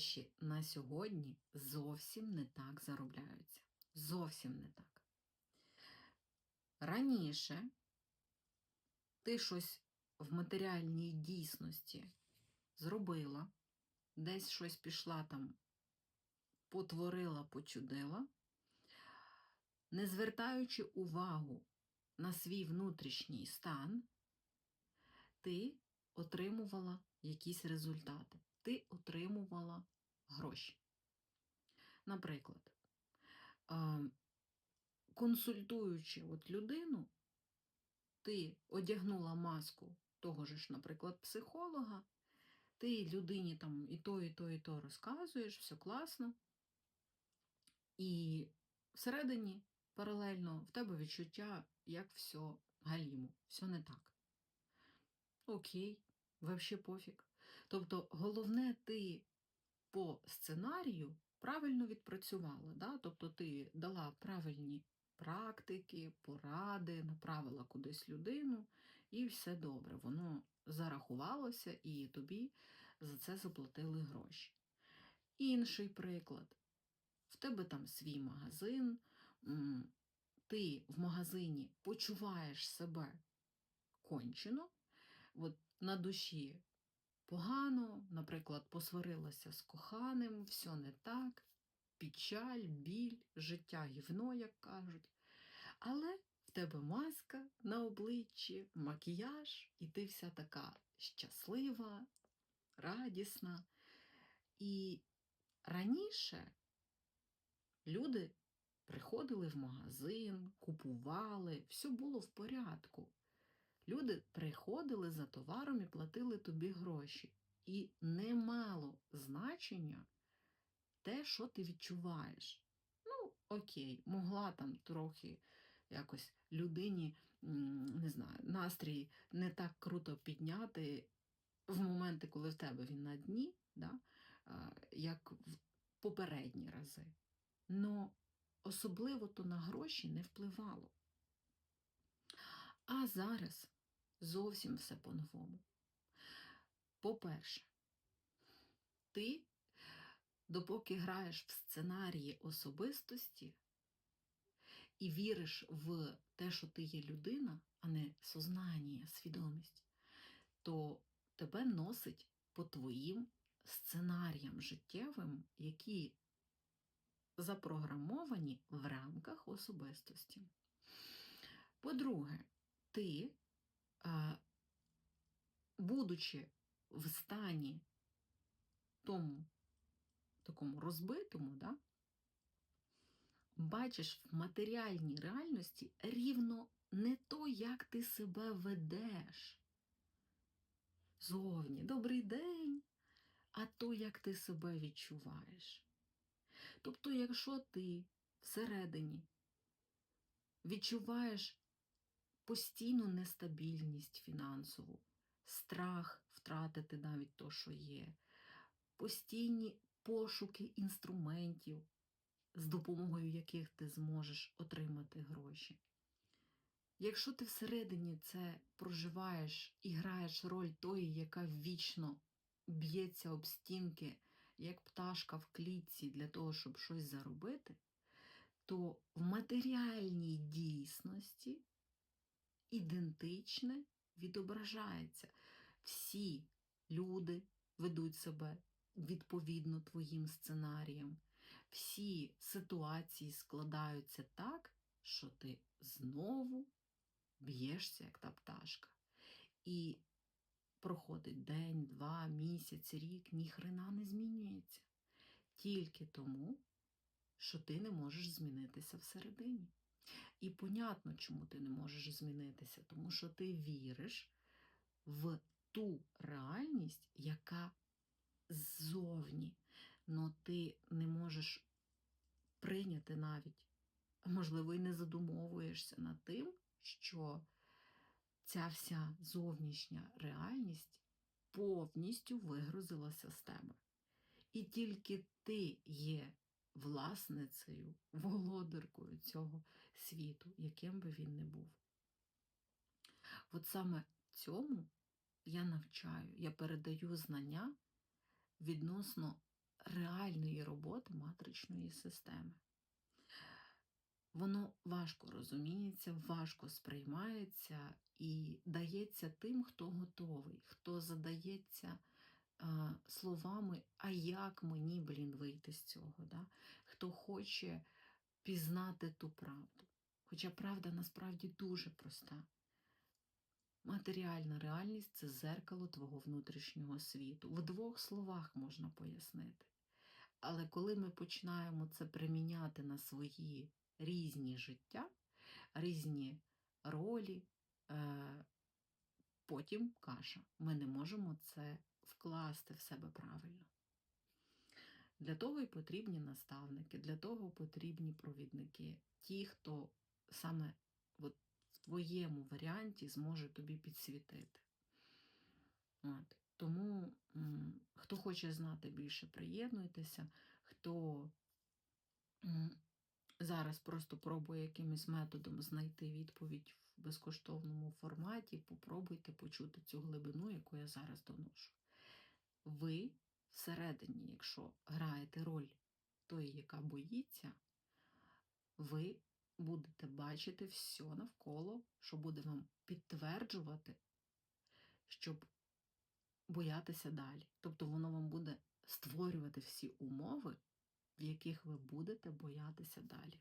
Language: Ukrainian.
гроші на сьогодні зовсім не так заробляються. Зовсім не так. Раніше ти щось в матеріальній дійсності зробила, десь щось пішла там, потворила, почудила, не звертаючи увагу на свій внутрішній стан, ти отримувала якісь результати, ти отримувала гроші. Наприклад, консультуючи от людину, ти одягнула маску того ж, наприклад, психолога, ти людині там і то, і то, і то розказуєш, все класно. І всередині паралельно в тебе відчуття, як все галімо, все не так. Окей, вообще пофіг. Тобто, головне, ти по сценарію правильно відпрацювала. Да? Тобто ти дала правильні практики, поради, направила кудись людину, і все добре. Воно зарахувалося, і тобі за це заплатили гроші. Інший приклад. В тебе там свій магазин, ти в магазині почуваєш себе кончено, от на душі погано, наприклад, посварилася з коханим, все не так, печаль, біль, життя гівно, як кажуть. Але в тебе маска на обличчі, макіяж, і ти вся така щаслива, радісна. І раніше люди приходили в магазин, купували, все було в порядку. Люди приходили за товаром і платили тобі гроші. І не мало значення те, що ти відчуваєш. Ну, окей, могла там трохи якось людині, не знаю, настрій не так круто підняти в моменти, коли в тебе він на дні, да, як в попередні рази. Но особливо то на гроші не впливало. А зараз зовсім все по-новому. По-перше, ти, допоки граєш в сценарії особистості і віриш в те, що ти є людина, а не сознання, свідомість, то тебе носить по твоїм сценаріям життєвим, які запрограмовані в рамках особистості. По-друге, ти, будучи в стані тому такому розбитому, да, бачиш в матеріальній реальності рівно не то, як ти себе ведеш. Зовні, добрий день, а то, як ти себе відчуваєш. Тобто, якщо ти всередині відчуваєш постійну нестабільність фінансову, страх втратити навіть то, що є, постійні пошуки інструментів, з допомогою яких ти зможеш отримати гроші. Якщо ти всередині це проживаєш і граєш роль тої, яка вічно б'ється об стінки, як пташка в клітці для того, щоб щось заробити, то в матеріальній дійсності ідентичне відображається. Всі люди ведуть себе відповідно твоїм сценаріям. Всі ситуації складаються так, що ти знову б'єшся, як та пташка. І проходить день, два, місяць, рік, ні хрена не змінюється. Тільки тому, що ти не можеш змінитися всередині. І понятно, чому ти не можеш змінитися, тому що ти віриш в ту реальність, яка ззовні, но ти не можеш прийняти навіть, можливо, і не задумовуєшся над тим, що ця вся зовнішня реальність повністю вигрузилася з тебе. І тільки ти є власницею, володаркою цього світу, яким би він не був. От саме цьому я навчаю, я передаю знання відносно реальної роботи матричної системи. Воно важко розуміється, важко сприймається і дається тим, хто готовий, хто задається а, словами, а як мені, блін, вийти з цього, да? хто хоче пізнати ту правду. Хоча правда насправді дуже проста. Матеріальна реальність це зеркало твого внутрішнього світу. В двох словах можна пояснити. Але коли ми починаємо це приміняти на свої різні життя, різні ролі, е, потім каша. Ми не можемо це вкласти в себе правильно. Для того і потрібні наставники, для того потрібні провідники, ті, хто саме от в твоєму варіанті зможе тобі підсвітити. От. Тому, хто хоче знати більше, приєднуйтеся, хто зараз просто пробує якимось методом знайти відповідь в безкоштовному форматі, попробуйте почути цю глибину, яку я зараз доношу. Ви всередині, якщо граєте роль тої, яка боїться, ви будете бачити все навколо, що буде вам підтверджувати, щоб боятися далі. Тобто воно вам буде створювати всі умови, в яких ви будете боятися далі.